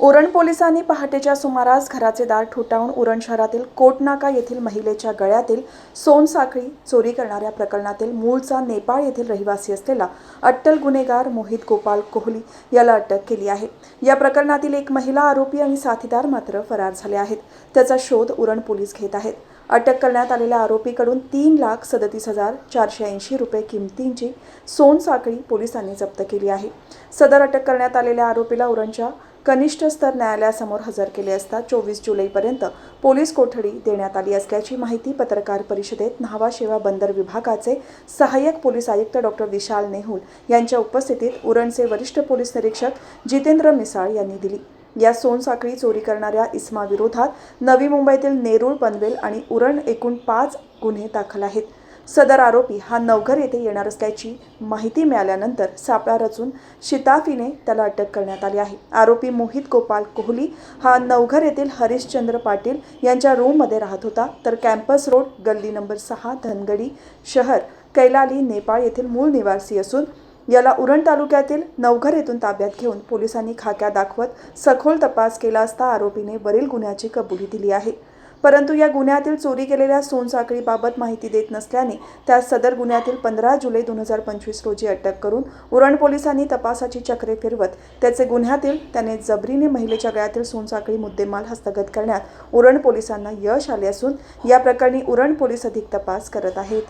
उरण पोलिसांनी पहाटेच्या सुमारास घराचे दार ठोठावून उरण शहरातील कोटनाका येथील महिलेच्या गळ्यातील सोनसाखळी चोरी करणाऱ्या प्रकरणातील मूळचा नेपाळ येथील रहिवासी असलेला अट्टल गुन्हेगार मोहित गोपाल कोहली याला अटक केली आहे. या प्रकरणातील एक महिला आरोपी आणि साथीदार मात्र फरार झाले आहेत. त्याचा शोध उरण पोलीस घेत आहेत. अटक करण्यात आलेल्या आरोपीकडून तीन लाख सदतीस हजार चारशे ऐंशी रुपये किमतींची सोनसाखळी पोलिसांनी जप्त केली आहे. सदर अटक करण्यात आलेल्या आरोपीला उरणच्या कनिष्ठ स्तर न्यायालयासमोर हजर केले असता चोवीस जुलैपर्यंत पोलीस कोठडी देण्यात आली असल्याची माहिती पत्रकार परिषदेत न्हावा शेवा बंदर विभागाचे सहाय्यक पोलीस आयुक्त डॉक्टर विशाल नेहुल यांच्या उपस्थितीत उरणचे वरिष्ठ पोलीस निरीक्षक जितेंद्र मिसाळ यांनी दिली. या सोनसाखळी चोरी करणाऱ्या इस्माविरोधात नवी मुंबईतील नेरूळ पनवेल आणि उरण एकूण पाच गुन्हे दाखल आहेत. सदर आरोपी हा नवघर येथे येणार असल्याची माहिती मिळाल्यानंतर सापळा रचून शिताफीने त्याला अटक करण्यात आली आहे. आरोपी मोहित गोपाल कोहली हा नवघर येथील हरिश्चंद्र पाटील यांच्या रूममध्ये राहत होता. तर कॅम्पस रोड गल्ली नंबर सहा धनगडी शहर कैलाली नेपाळ येथील मूळ निवासी असून याला उरण तालुक्यातील नवघर येथून ताब्यात घेऊन पोलिसांनी खाक्या दाखवत सखोल तपास केला असता आरोपीने वरील गुन्ह्याची कबुली दिली आहे. परंतु या गुन्ह्यातील चोरी केलेल्या सोनसाखळीबाबत माहिती देत नसल्याने त्यास सदर गुन्ह्यातील पंधरा जुलै दोन हजार पंचवीस रोजी अटक करून उरण पोलिसांनी तपासाची चक्रे फिरवत त्याचे गुन्ह्यातील त्याने जबरीने महिलेच्या गळ्यातील सोनसाखळी मुद्देमाल हस्तगत करण्यात उरण पोलिसांना यश आले असून या प्रकरणी उरण पोलीस अधिक तपास करत आहेत.